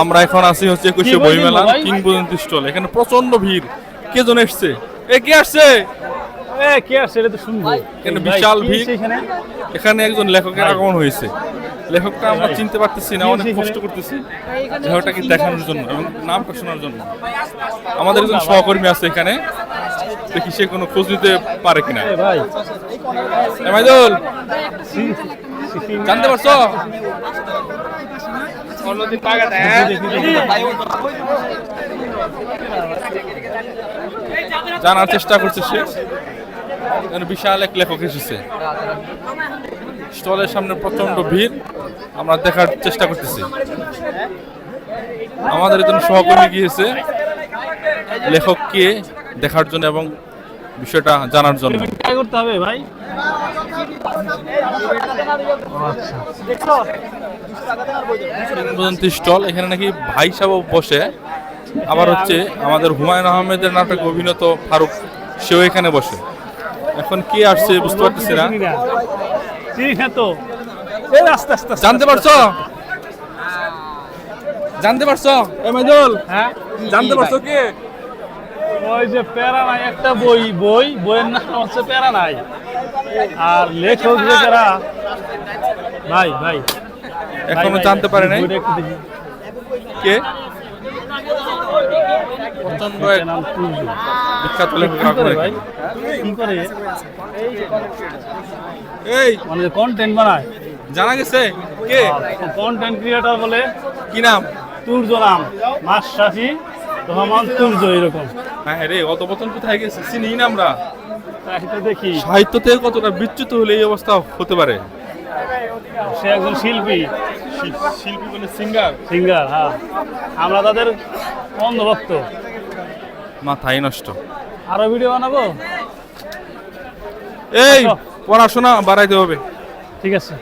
আমরা এখন আছি হচ্ছে একুশে বই বইমেলা কিংবদন্তি স্টল এখানে প্রচণ্ড ভিড় কে জন এসছে এ কে আসছে এ কে আসছে এটা তো শুনব এখানে বিশাল ভিড়। এখানে এখানে একজন লেখকের আগমন হয়েছে লেখকটা আমরা চিনতে পারতেছি না কি অনেক কষ্ট করতেছি লেখকটাকে দেখানোর জন্য এবং নামটা শোনার জন্য আমাদের একজন সহকর্মী আছে এখানে দেখি সে কোনো খোঁজ নিতে পারে কিনা জানতে ভাই পারছ জানার চেষ্টা করছে সে। এখানে বিশাল এক লেখক এসেছে। স্টলের সামনে প্রচণ্ড ভিড়। আমরা দেখার চেষ্টা করতেছি। আমাদের একজন সহকর্মী গিয়েছে। লেখককে দেখার জন্য এবং বিষয়টা জানার জন্য। কি করতে হবে ভাই। কিংবদন্তি স্টল এখানে নাকি ভাই সাহেব বসে। আবার হচ্ছে আমাদের হুমায়ুন আহমেদের নাটক অভিনেত ফারুক সেও এখানে বসে। এখন কে আসছে বুঝতে পারতেছি না। জানতে পারছ? জানতে পারছ? হ্যাঁ? জানতে পারছ কে? ওই যে প্যারা নাই একটা বই বই বইয়ের নাম হচ্ছে প্যারা নাই। আর লেখক যে যারা ভাই ভাই। এখনও জানতে পারে নাই। কে? প্রচণ্ড। বিখ্যাত এই! মানে কন্টেন্ট বানায়। জানা গেছে? কে? কন্টেন্ট ক্রিয়েটর বলে কি নাম? তুর্য নাম মাশরাফি রহমান তুর্য এরকম। হ্যাঁ রে অত বতন কোথায় গেছে? চিনি না আমরা। তাই দেখি। সাহিত্য থেকে কতটা বিচ্যুত হলে এই অবস্থা হতে পারে? সে একজন শিল্পী। শিল্পী বলে সিঙ্গার? সিঙ্গার হ্যাঁ। আমরা তাদের অন্ধভক্ত। মাথাই নষ্ট। আরও ভিডিও বানাবো? এই। পড়াশোনা বাড়াইতে হবে। ঠিক আছে।